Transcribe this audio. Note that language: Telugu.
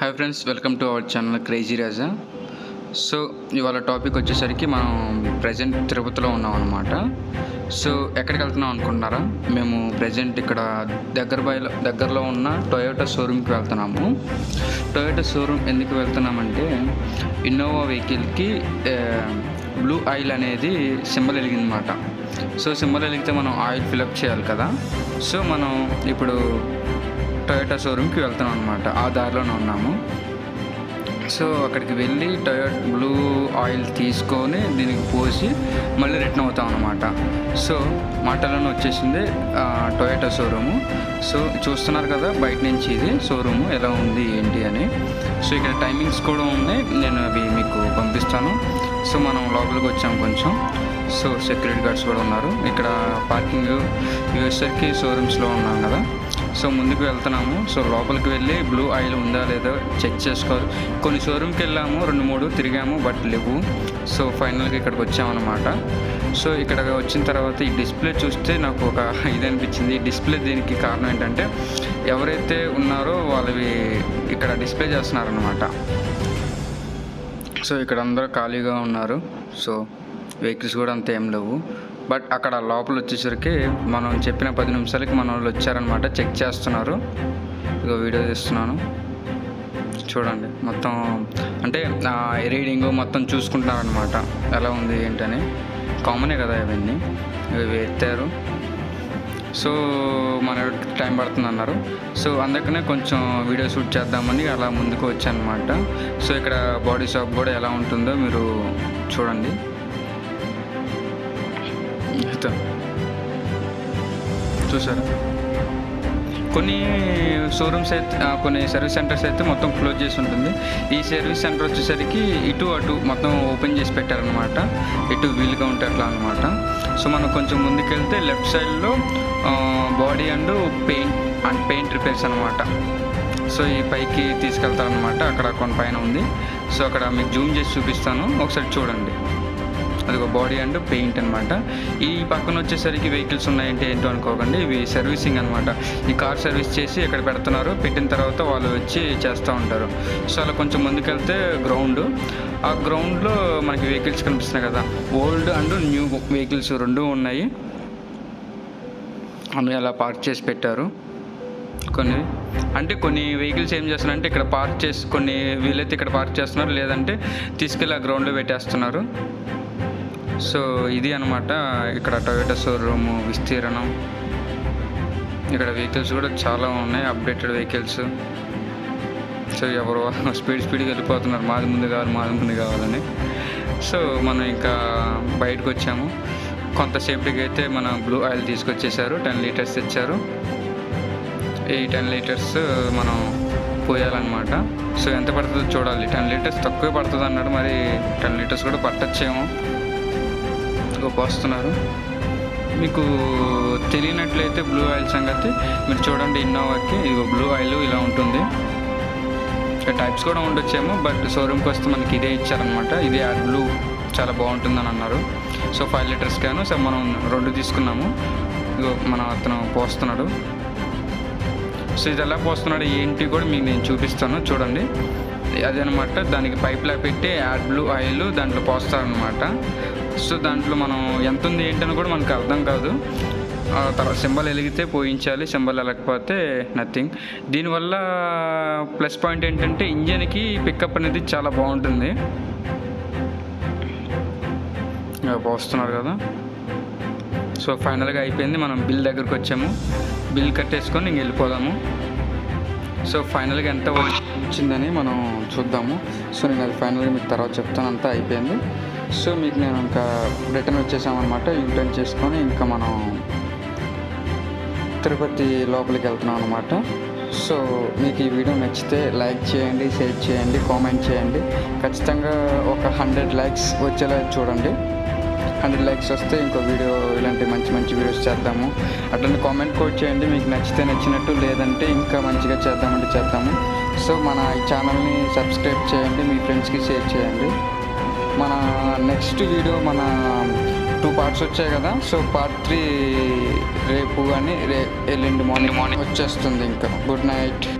Hi friends welcome to our channel crazy Raja so ఇవాళ టాపిక్ వచ్చేసరికి మనం ప్రజెంట్ తిరుపతిలో ఉన్నాం అనమాట సో ఎక్కడికి వెళ్తున్నాం అనుకుంటున్నారా? మేము ప్రజెంట్ ఇక్కడ దగ్గర బయలో దగ్గరలో ఉన్న టొయోటా షోరూమ్కి వెళ్తున్నాము. టొయోటా షోరూమ్ ఎందుకు వెళ్తున్నామంటే ఇన్నోవా వెహికల్కి బ్లూ ఆయిల్ అనేది సింబల్ వెలిగిందన్నమాట. సో సింబల్ వెలిగితే మనం ఆయిల్ ఫిలప్ చేయాలి కదా. సో మనం ఇప్పుడు టొయోటా షోరూమ్కి వెళ్తున్నాం అనమాట ఆ దారిలోనే ఉన్నాము. సో అక్కడికి వెళ్ళి టొయో బ్లూ ఆయిల్ తీసుకొని దీనికి పోసి మళ్ళీ రిటర్న్ అవుతాం అనమాట సో మాటలోనే వచ్చేసింది టొయోటా షోరూము సో చూస్తున్నారు కదా బయట నుంచి ఇది షోరూము ఎలా ఉంది ఏంటి అని. సో ఇక్కడ టైమింగ్స్ కూడా ఉన్నాయి నేను అవి మీకు పంపిస్తాను. సో మనం లోపలికి వచ్చాం కొంచెం. సో సెక్యూరిటీ గార్డ్స్ కూడా ఉన్నారు. ఇక్కడ పార్కింగ్ యూఎస్ఆర్కి షోరూమ్స్లో ఉన్నాం కదా. సో ముందుకు వెళ్తున్నాము. సో లోపలికి వెళ్ళి బ్లూ ఆయిల్ ఉందా లేదో చెక్ చేసుకోవాలి. కొన్ని షోరూమ్కి వెళ్ళాము రెండు మూడు తిరిగాము బట్ లేవు. సో ఫైనల్గా ఇక్కడికి వచ్చామన్నమాట. సో ఇక్కడ వచ్చిన తర్వాత ఈ డిస్ప్లే చూస్తే నాకు ఒక ఇది అనిపించింది. ఈ డిస్ప్లే దీనికి కారణం ఏంటంటే ఎవరైతే ఉన్నారో వాళ్ళవి ఇక్కడ డిస్ప్లే చేస్తున్నారనమాట సో ఇక్కడ అందరూ ఖాళీగా ఉన్నారు. సో వెహికల్స్ కూడా అంత ఏం లేవు. బట్ అక్కడ లోపల వచ్చేసరికి మనం చెప్పిన పది నిమిషాలకి మన వాళ్ళు వచ్చారనమాట చెక్ చేస్తున్నారు. ఇక వీడియో తీస్తున్నాను. చూడండి. మొత్తం అంటే రీడింగ్ మొత్తం చూసుకుంటున్నారనమాట ఎలా ఉంది ఏంటని. కామనే కదా ఇవన్నీ. ఇవి ఎత్తారు. సో మన టైం పడుతుంది అన్నారు సో అందుకనే కొంచెం వీడియో షూట్ చేద్దామని అలా ముందుకు వచ్చానమాట సో ఇక్కడ బాడీ షాప్ కూడా ఎలా ఉంటుందో మీరు చూడండి. ఇదో. చూసారా er కొన్ని షోరూమ్స్ అయితే కొన్ని సర్వీస్ సెంటర్స్ అయితే మొత్తం క్లోజ్ చేసి ఉంటుంది. ఈ సర్వీస్ సెంటర్ వచ్చేసరికి ఇటు అటు మొత్తం ఓపెన్ చేసి పెట్టారనమాట ఇటు వీలుగా ఉంటే అట్లా అనమాట సో మనం కొంచెం ముందుకెళ్తే లెఫ్ట్ సైడ్లో body and paint and paint repairs అనమాట సో ఈ పైకి తీసుకెళ్తారనమాట అక్కడ కొన్ని పైన ఉంది. సో అక్కడ మీకు జూమ్ చేసి చూపిస్తాను. ఒకసారి చూడండి. అది ఒక బాడీ అండ్ పెయింట్ అనమాట ఈ పక్కన వచ్చేసరికి వెహికల్స్ ఉన్నాయంటే ఏంటో అనుకోకండి. ఇవి సర్వీసింగ్ అనమాట ఈ కార్ సర్వీస్ చేసి ఇక్కడ పెడుతున్నారు? పెట్టిన తర్వాత వాళ్ళు వచ్చి చేస్తూ ఉంటారు. సో అలా కొంచెం ముందుకెళ్తే గ్రౌండ్ ఆ గ్రౌండ్లో మనకి వెహికల్స్ కనిపిస్తున్నాయి కదా. ఓల్డ్ అండ్ న్యూ వెహికల్స్ రెండు ఉన్నాయి. అన్నీ అలా పార్క్ చేసి పెట్టారు. కొన్ని అంటే కొన్ని వెహికల్స్ ఏం చేస్తున్నారంటే ఇక్కడ పార్క్ చేసి కొన్ని వీలైతే ఇక్కడ పార్క్ చేస్తున్నారు. లేదంటే తీసుకెళ్ళి ఆ గ్రౌండ్లో పెట్టేస్తున్నారు. సో ఇది అనమాట ఇక్కడ టొయోటో షోరూమ్ విస్తీర్ణం. ఇక్కడ వెహికల్స్ కూడా చాలా ఉన్నాయి అప్డేటెడ్ వెహికల్స్ సో ఎవరు స్పీడ్ స్పీడ్గా వెళ్ళిపోతున్నారు మాది ముందు కావాలి మాది ముందు కావాలని. సో మనం ఇంకా బయటకు వచ్చాము. కొంతసేపటికి అయితే మన బ్లూ ఆయిల్ తీసుకొచ్చేసారు టెన్ లీటర్స్ తెచ్చారు. ఈ టెన్ లీటర్స్ మనం పోయాలన్నమాట. సో ఎంత పడుతుందో చూడాలి టెన్ లీటర్స్ తక్కువే పడుతుంది అన్నాడు మరి టెన్ లీటర్స్ కూడా పట్టచ్చేమో. ఇదిగో పోస్తున్నారు మీకు తెలియనట్లయితే బ్లూ ఆయిల్ సంగతి మీరు చూడండి ఇన్నోవాకి ఇదిగో బ్లూ ఆయిల్ ఇలా ఉంటుంది. టైప్స్ కూడా ఉండొచ్చేమో బట్ షోరూమ్కి వస్తే మనకి ఇదే ఇచ్చారనమాట ఇదే యాడ్ బ్లూ చాలా బాగుంటుందని అన్నారు. So five litres can so మనం రెండు తీసుకున్నాము. ఇదిగో మన అతను పోస్తున్నాడు. సో ఇది ఎలా పోస్తున్నాడు ఏంటి కూడా మీకు నేను చూపిస్తాను చూడండి. అదనమాట దానికి పైప్లా పెట్టి యాడ్ బ్లూ ఆయిల్ దాంట్లో పోస్తారనమాట సో దాంట్లో మనం ఎంత ఉంది ఏంటని కూడా మనకు అర్థం కాదు. తర్వాత సింబల్ వెలిగితే పోయించాలి సింబల్ వెళ్ళకపోతే నథింగ్ దీనివల్ల ప్లస్ పాయింట్ ఏంటంటే ఇంజన్కి పికప్ అనేది చాలా బాగుంటుంది. వస్తున్నారు పోస్తున్నారు కదా. సో ఫైనల్గా అయిపోయింది. మనం బిల్ దగ్గరకు వచ్చాము. బిల్ కట్టేసుకొని ఇంక వెళ్ళిపోదాము. సో ఫైనల్గా ఎంత వచ్చిందని మనం చూద్దాము. సో నేను అది ఫైనల్గా మీకు తర్వాత చెప్తాను. అంతా అయిపోయింది. సో మీకు నేను ఇంకా రిటర్న్ వచ్చేసామన్నమాట. యూటర్న్ చేసుకొని ఇంకా మనం తిరుపతి లోపలికి వెళ్తున్నాం అనమాట సో మీకు ఈ వీడియో నచ్చితే లైక్ చేయండి షేర్ చేయండి కామెంట్ చేయండి. ఖచ్చితంగా ఒక హండ్రెడ్ లైక్స్ వచ్చేలా చూడండి. హండ్రెడ్ లైక్స్ వస్తే ఇంకో వీడియో ఇలాంటి మంచి మంచి వీడియోస్ చేద్దాము. అట్లనే కామెంట్ కూడా చేయండి. మీకు నచ్చితే నచ్చినట్టు లేదంటే ఇంకా మంచిగా చేద్దామంటే చేద్దాము. సో మన ఈ ఛానల్ని సబ్స్క్రైబ్ చేయండి. మీ ఫ్రెండ్స్కి షేర్ చేయండి. మన నెక్స్ట్ వీడియో మన టూ పార్ట్స్ వచ్చాయి కదా. సో పార్ట్ త్రీ రేపు కానీ రే ఎల్లుండి మార్నింగ్ మార్నింగ్ వచ్చేస్తుంది ఇంకా. Good night